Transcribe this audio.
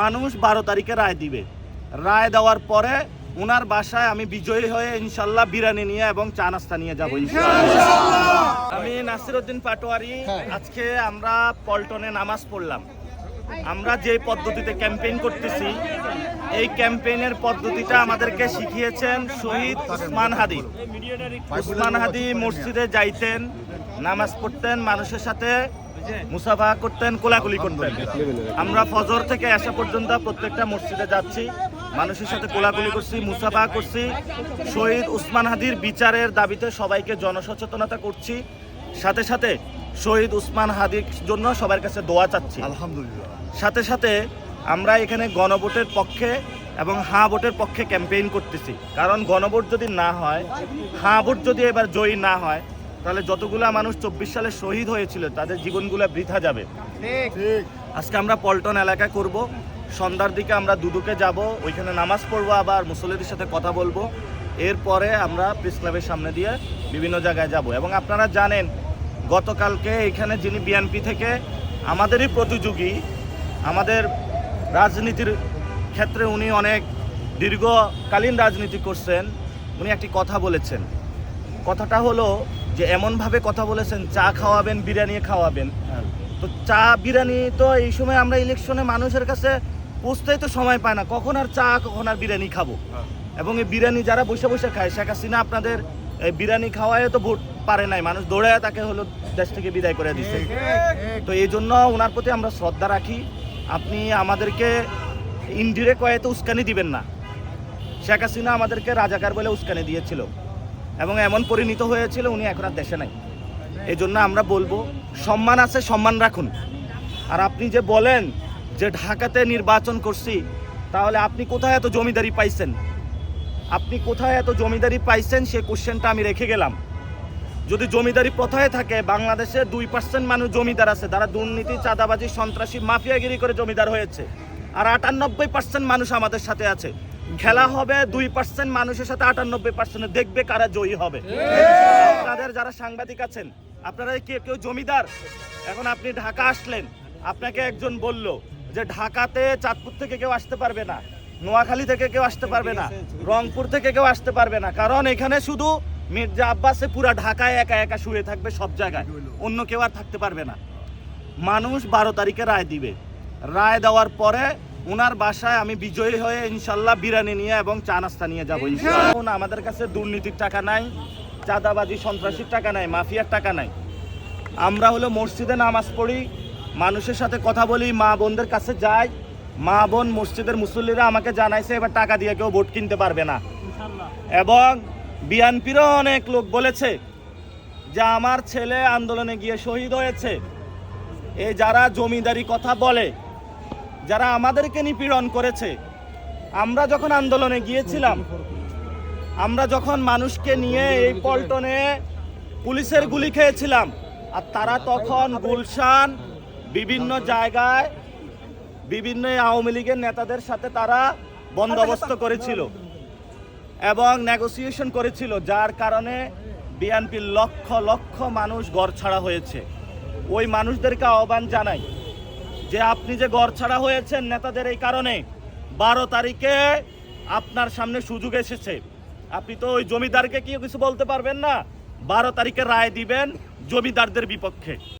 মানুষ বারো তারিখে রায় দিবে। রায় দেওয়ার পরে ওনার বাসায় আমি বিজয়ী হয়ে ইনশাল্লাহ বিরিয়ানি নিয়ে এবং চা নাস্তা নিয়ে যাব আমি নাসিরউদ্দিন পাটোয়ারি আজকে আমরা পল্টনে নামাজ পড়লাম। আমরা যে পদ্ধতিতে ক্যাম্পেইন করতেছি এই ক্যাম্পেইনের পদ্ধতিটা আমাদেরকে শিখিয়েছেন শহীদ উসমান হাদি। উসমান হাদি মসজিদে যাইতেন নামাজ পড়তেন মানুষের সাথে মুসাফা করতেন কোলাকুলি করতেন। আমরা ফজর থেকে আসা পর্যন্ত প্রত্যেকটা মসজিদে যাচ্ছি মানুষের সাথে কোলাকুলি করছি মুসাফা করছি। শহীদ উসমান হাদির বিচারের দাবিতে সবাইকে জনসচেতনতা করছি। সাথে সাথে শহীদ উসমান হাদির জন্য সবার কাছে দোয়া চাচ্ছি। আলহামদুলিল্লাহ। সাথে সাথে আমরা এখানে গণভোটের পক্ষে এবং হাঁ ভোটের পক্ষে ক্যাম্পেইন করতেছি। কারণ গণভোট যদি না হয় হাঁ ভোট যদি এবার জয়ী না হয় তাহলে যতগুলা মানুষ চব্বিশ সালে শহীদ হয়েছিল তাদের জীবনগুলো বৃথা যাবে। আজকে আমরা পল্টন এলাকায় করব সন্ধ্যার দিকে আমরা দুদুকে যাব ওইখানে নামাজ পড়ব আবার মুসল্লিদের সাথে কথা বলব। এরপরে আমরা প্রেস ক্লাবের সামনে দিয়ে বিভিন্ন জায়গায় যাব। এবং আপনারা জানেন গতকালকে এখানে যিনি বিএনপি থেকে আমাদেরই প্রতিযোগী আমাদের রাজনীতির ক্ষেত্রে উনি অনেক দীর্ঘকালীন রাজনীতি করছেন উনি একটি কথা বলেছেন। কথাটা হলো যে এমনভাবে কথা বলেছেন চা খাওয়াবেন বিরিয়ানি খাওয়াবেন। তো চা বিরিয়ানি তো এই সময় আমরা ইলেকশনে মানুষের কাছে পৌঁছতেই তো সময় পায় না। কখন আর চা কখন আর বিরিয়ানি খাব? এবং এই বিরিয়ানি যারা বসে বসে খায় শেখ হাসিনা আপনাদের এই বিরিয়ানি খাওয়ায় তো ভোট পারে নাই। মানুষ দৌড়ে তাকে হলো দেশ থেকে বিদায় করে দিচ্ছে তো এই জন্য ওনার প্রতি আমরা শ্রদ্ধা রাখি। আপনি আমাদেরকে ইন্ডিরেক্ট কয়েতে উস্কানি দিবেন না। শেখ হাসিনা আমাদেরকে রাজাকার বলে উস্কানি দিয়েছিল। এবং এমন পরিণত হয়েছিল উনি এখন আর দেশে নাই। এই জন্য আমরা বলব, সম্মান আছে, সম্মান রাখুন। আর আপনি যে বলেন যে ঢাকাতে নির্বাচন করছি, তাহলে আপনি কোথায় এত জমিদারি পাইছেন? আপনি কোথায় এত জমিদারি পাইছেন? সে কোশ্চেনটা আমি রেখে গেলাম। যদি জমিদারি প্রথায় থাকে, বাংলাদেশে দুই পার্সেন্ট মানুষ জমিদার আছে তারা দুর্নীতি, চাঁদাবাজি, সন্ত্রাসী, মাফিয়াগিরি করে জমিদার হয়েছে। আর আটানব্বই পার্সেন্ট মানুষ আমাদের সাথে আছে। খেলা হবে দুই পার্সেন্ট মানুষের সাথে আটানব্বই পার্সেন্ট দেখবে কারা জয়ী হবে। আপনাদের যারা সাংবাদিক আছেন, আপনারা কি কেউ জমিদার? এখন আপনি ঢাকা আসলেন, আপনাকে একজন বলল যে ঢাকাতে চাঁদপুর থেকে কেউ আসতে পারবে না, নোয়াখালী থেকে কেউ আসতে পারবে না, রংপুর থেকে কেউ আসতে পারবে না। কারণ এখানে শুধু মির্জা আব্বাসে পুরা ঢাকায় একা একা শুয়ে থাকবে সব জায়গায়। অন্য কেউ আর থাকতে পারবে না। মানুষ বারো তারিখে রায় দিবে। রায় দেওয়ার পরে ওনার বাসায় আমি বিজয়ী হয়ে ইনশাল্লাহ বিরিয়ানি নিয়ে এবং চা নাস্তা নিয়ে যাব ইনশাল্লাহ। আমাদের কাছে দুর্নীতির টাকা নাই চাঁদাবাজি সন্ত্রাসীর টাকা নাই মাফিয়ার টাকা নাই। আমরা হলো মসজিদে নামাজ পড়ি মানুষের সাথে কথা বলি মা বোনদের কাছে যাই। মা বোন মসজিদের মুসল্লিরা আমাকে জানাইছে এবার টাকা দিয়ে কেউ ভোট কিনতে পারবে না। এবং বিএনপিরও অনেক লোক বলেছে যে আমার ছেলে আন্দোলনে গিয়ে শহীদ হয়েছে। এ যারা জমিদারি কথা বলে যারা আমাদেরকে নিপীড়ন করেছে। আমরা যখন আন্দোলনে গিয়েছিলাম, আমরা যখন মানুষকে নিয়ে এই পল্টনে পুলিশের গুলি খেয়েছিলাম, আর তারা তখন গুলশান বিভিন্ন জায়গায় বিভিন্ন আওয়ামী লীগের নেতাদের সাথে তারা বন্দোবস্ত করেছিল এবং নেগোসিয়েশন করেছিল, যার কারণে বিএনপির লক্ষ লক্ষ মানুষ গড় ছাড়া হয়েছে। ওই মানুষদেরকে আহ্বান জানাই যে আপনি যে গড় ছাড়া হয়েছেন নেতাদের এই কারণে, বারো তারিখে আপনার সামনে সুযোগ এসেছে। আপনি তো ওই জমিদারকে কি কিছু বলতে পারবেন না? বারো তারিখে রায় দিবেন জমিদারদের বিপক্ষে।